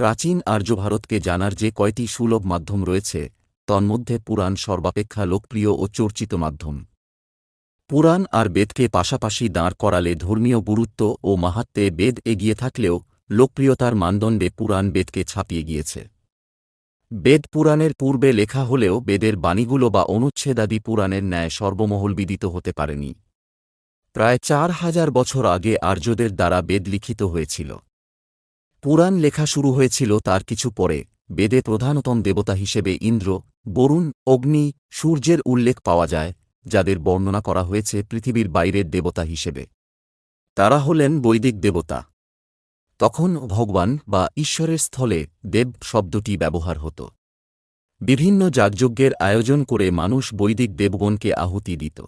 প্রাচীন আর্যভারতকে জানার যে কয়টি সুলভ মাধ্যম রয়েছে, তন্মধ্যে পুরাণ সর্বাপেক্ষা লোকপ্রিয় ও চর্চিত মাধ্যম। পুরাণ আর বেদকে পাশাপাশি দাঁড় করালে ধর্মীয় গুরুত্ব ও মাহাত্মে বেদ এগিয়ে থাকলেও লোকপ্রিয়তার মানদণ্ডে পুরাণ বেদকে ছাপিয়ে গিয়েছে। বেদ পুরাণের পূর্বে লেখা হলেও বেদের বাণীগুলো বা অনুচ্ছেদাদি পুরাণের ন্যায় সর্বমহল বিদিত হতে পারেনি। প্রায় চার হাজার বছর আগে আর্যদের দ্বারা বেদ লিখিত হয়েছিল। পুরাণ লেখা শুরু হয়েছিল তার কিছু পরে। বেদে প্রধানতম দেবতা হিসেবে ইন্দ্র, বরুণ, অগ্নি, সূর্যের উল্লেখ পাওয়া যায়, যাদের বর্ণনা করা হয়েছে পৃথিবীর বাইরের দেবতা হিসেবে। তারা হলেন বৈদিক দেবতা। তখন ভগবান বা ঈশ্বরের স্থলে দেব শব্দটি ব্যবহার হতো। বিভিন্ন যাগযজ্ঞের আয়োজন করে মানুষ বৈদিক দেবগণকে আহুতি দিত।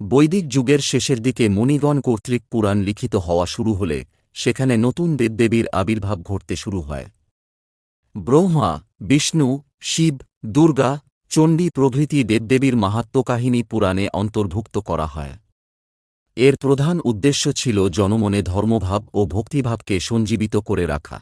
বৈদিক যুগের শেষের দিকে মণিগণ কর্তৃক পুরাণ লিখিত হওয়া শুরু হলে সেখানে নতুন দেবদেবীর আবির্ভাব ঘটতে শুরু হয়। ব্রহ্মা, বিষ্ণু, শিব, দুর্গা, চণ্ডী প্রভৃতি দেবদেবীর মাহাত্ম্যকাহিনী পুরাণে অন্তর্ভুক্ত করা হয়। এর প্রধান উদ্দেশ্য ছিল জনমনে ধর্মভাব ও ভক্তিভাবকে সঞ্জীবিত করে রাখা।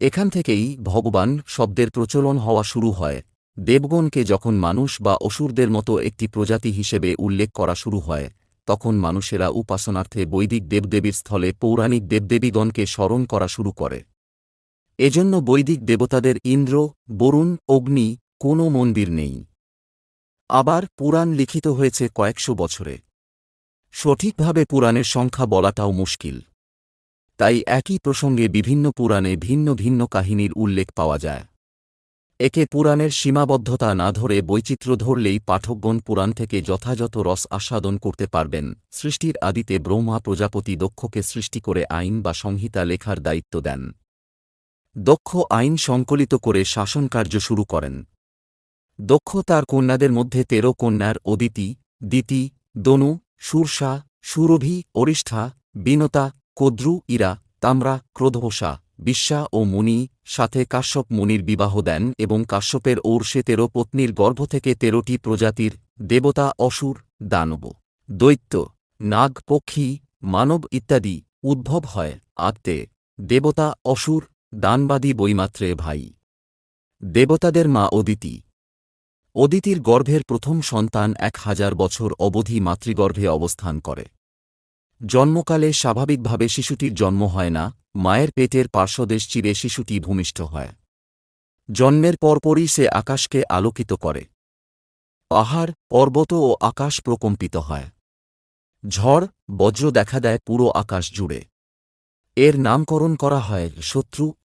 এখান থেকেই ভগবান শব্দের প্রচলন হওয়া শুরু হয়। দেবগণকে যখন মানুষ বা অসুরদের মতো একটি প্রজাতি হিসেবে উল্লেখ করা শুরু হয় তখন মানুষেরা উপাসনার্থে বৈদিক দেবদেবীর স্থলে পৌরাণিক দেবদেবীগণকে স্মরণ করা শুরু করে। এজন্য বৈদিক দেবতাদের ইন্দ্র, বরুণ, অগ্নি, কোনো মন্দির নেই। আবার পুরাণ লিখিত হয়েছে কয়েকশো বছরে। সঠিকভাবে পুরাণের সংখ্যা বলাটাও মুশকিল। তাই একই প্রসঙ্গে বিভিন্ন পুরাণে ভিন্ন ভিন্ন কাহিনীর উল্লেখ পাওয়া যায়। একে পুরাণের সীমাবদ্ধতা না ধরে বৈচিত্র্য ধরলেই পাঠকগণ পুরাণ থেকে যথাযথ রস আস্বাদন করতে পারবেন। সৃষ্টির আদিতে ব্রহ্মা প্রজাপতি দক্ষকে সৃষ্টি করে আইন বা সংহিতা লেখার দায়িত্ব দেন। দক্ষ আইন সংকলিত করে শাসনকার্য শুরু করেন। দক্ষ তার কন্যাদের মধ্যে তেরো কন্যার অদিতি, দিতি, দনু, সুরসা, সুরভি, অরিষ্ঠা, বিনতা, কদ্রু, ইরা, তামরা ক্রোধোষা বিশ্বা ও মুনি সাথে কাশ্যপ মুনির বিবাহ দেন এবং কাশ্যপের ওর্ষে তেরো পত্নীর গর্ভ থেকে তেরোটি প্রজাতির দেবতা অসুর, দানব, দৈত্য, নাগ, পক্ষী, মানব ইত্যাদি উদ্ভব হয়। আত্মে, দেবতা অসুর, দানবাদী বৈমাত্রে ভাই। দেবতাদের মা অদিতি। অদিতির গর্ভের প্রথম সন্তান এক হাজার বছর অবধি মাতৃগর্ভে অবস্থান করে। জন্মকালে স্বাভাবিকভাবে শিশুটির জন্ম হয় না মায়ের পেটের পার্শ্বদেশ চিরে শিশুটি ভূমিষ্ঠ হয়। জন্মের পরপরই সে আকাশকে আলোকিত করে। পাহাড়, পর্বত ও আকাশ প্রকম্পিত হয়। ঝড়, বজ্র দেখা দেয় পুরো আকাশ জুড়ে। এর নামকরণ করা হয় শত্রু